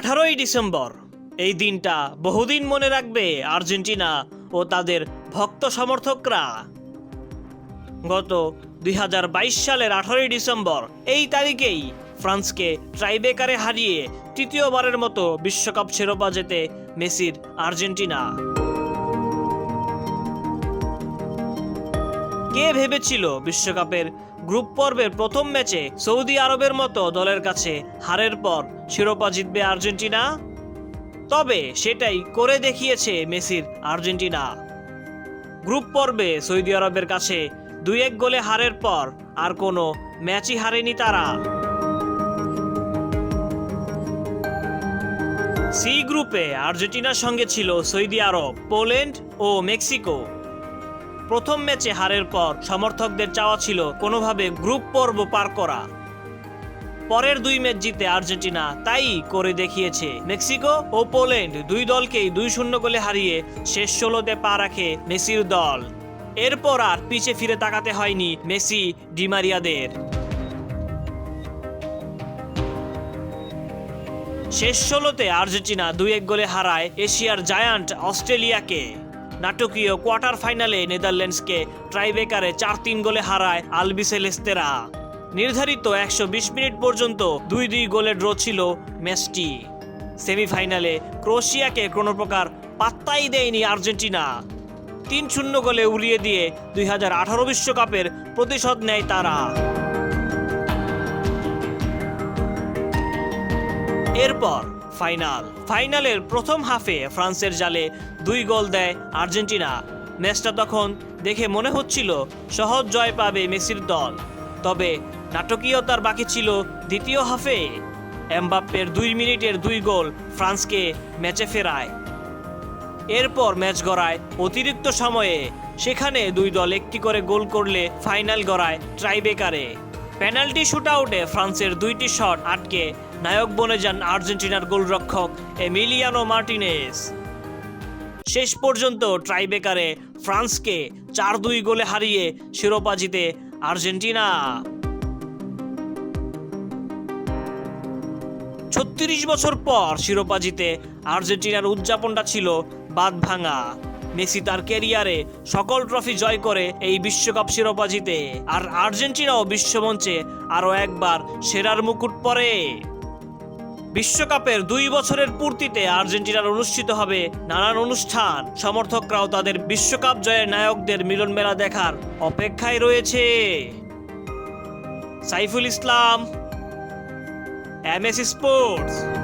আঠারোই ডিসেম্বর। এই দিনটা বহুদিন মনে রাখবে আর্জেন্টিনা ও তাদের ভক্ত সমর্থকরা। গত দুই হাজার বাইশ সালের আঠারোই ডিসেম্বর, এই তারিখেই ফ্রান্সকে ট্রাইবেকারে হারিয়ে তৃতীয়বারের মতো বিশ্বকাপ শিরোপা জেতে মেসির আর্জেন্টিনা। কে ভেবেছিল বিশ্বকাপের গ্রুপ পর্বের প্রথম ম্যাচে সৌদি আরবের মতো দলের কাছে হারের পর শিরোপা জিতবে আর্জেন্টিনা। তবে সেটাই করে দেখিয়েছে মেসির আর্জেন্টিনা। গ্রুপ পর্বে সৌদি আরবের কাছে দুই এক গোলে হারের পর আর কোনো ম্যাচই হারেনি তারা। সি গ্রুপে আর্জেন্টিনার সঙ্গে ছিল সৌদি আরব, পোল্যান্ড ও মেক্সিকো। প্রথম ম্যাচে হারের পর সমর্থকদের চাওয়া ছিল কোনোভাবে গ্রুপ পর্ব পার করা। পরের দুই ম্যাচ জিতে আর্জেন্টিনা তাই করে দেখিয়েছে। মেক্সিকো ও পোল্যান্ড দুই দলকেই দুই শূন্য গোলে হারিয়ে শেষ ষোলোতে পা রাখে মেসির দল। এরপর আর পিছে ফিরে তাকাতে হয়নি মেসি ডিমারিয়াদের শেষ ষোলোতে আর্জেন্টিনা দুই এক গোলে হারায় এশিয়ার জায়ান্ট অস্ট্রেলিয়াকে। নাটকীয় কোয়ার্টার ফাইনালে নেদারল্যান্ডসকে ট্রাইবেকারে চার তিন গোলে হারায় আলবিসেলেস্তেরা নির্ধারিত একশো বিশ মিনিট পর্যন্ত দুই দুই গোলে ড্র ছিল ম্যাচটি সেমিফাইনালে ক্রোয়েশিয়াকে কোনো প্রকার পাত্তাই দেয়নি আর্জেন্টিনা। তিন শূন্য গোলে উড়িয়ে দিয়ে দুই বিশ্বকাপের প্রতিশোধ নেয় তারা। এরপর ফাইনাল। ফাইনালের প্রথম হাফে ফ্রান্সের জালে দুই গোল দেয় আর্জেন্টিনা। ম্যাচটা তখন দেখে মনে হচ্ছিল সহজ জয় পাবে মেসির দল। তবে নাটকীয়তার বাকি ছিল দ্বিতীয় হাফে। এমবাপ্পের দুই মিনিটের দুই গোল ফ্রান্সকে ম্যাচে ফেরায়। এরপর ম্যাচ গড়ায় অতিরিক্ত সময়ে। সেখানে দুই দল একটি করে গোল করলে ফাইনাল গড়ায় ট্রাইবেকারে। পেনাল্টি শুটআউটে ফ্রান্সের দুইটি শট আটকে। নায়ক বনে যান আর্জেন্টিনার গোলরক্ষক এমিলিয়ানো মার্টিনেস শেষ পর্যন্ত ট্রাইবেকারে ফ্রান্সকে চার দুই গোলে হারিয়ে শিরোপা জিতে আর্জেন্টিনা। ছত্রিশ বছর পর শিরোপা জিতে আর্জেন্টিনার উদযাপনটা ছিল বাদ ভাঙা মেসি তার ক্যারিয়ারে সকল ট্রফি জয় করে এই বিশ্বকাপ শিরোপা জিতে আর আর্জেন্টিনাও বিশ্বমঞ্চে আরও একবার সেরার মুকুট পরে। বিশ্বকাপের দুই বছরের পূর্তিতে আর্জেন্টিনার অনুষ্ঠিত হবে নানান অনুষ্ঠান। সমর্থকরাও তাদের বিশ্বকাপ জয়ের নায়কদের মিলন মেলা দেখার অপেক্ষায় রয়েছে। Saiful Islam MS sports.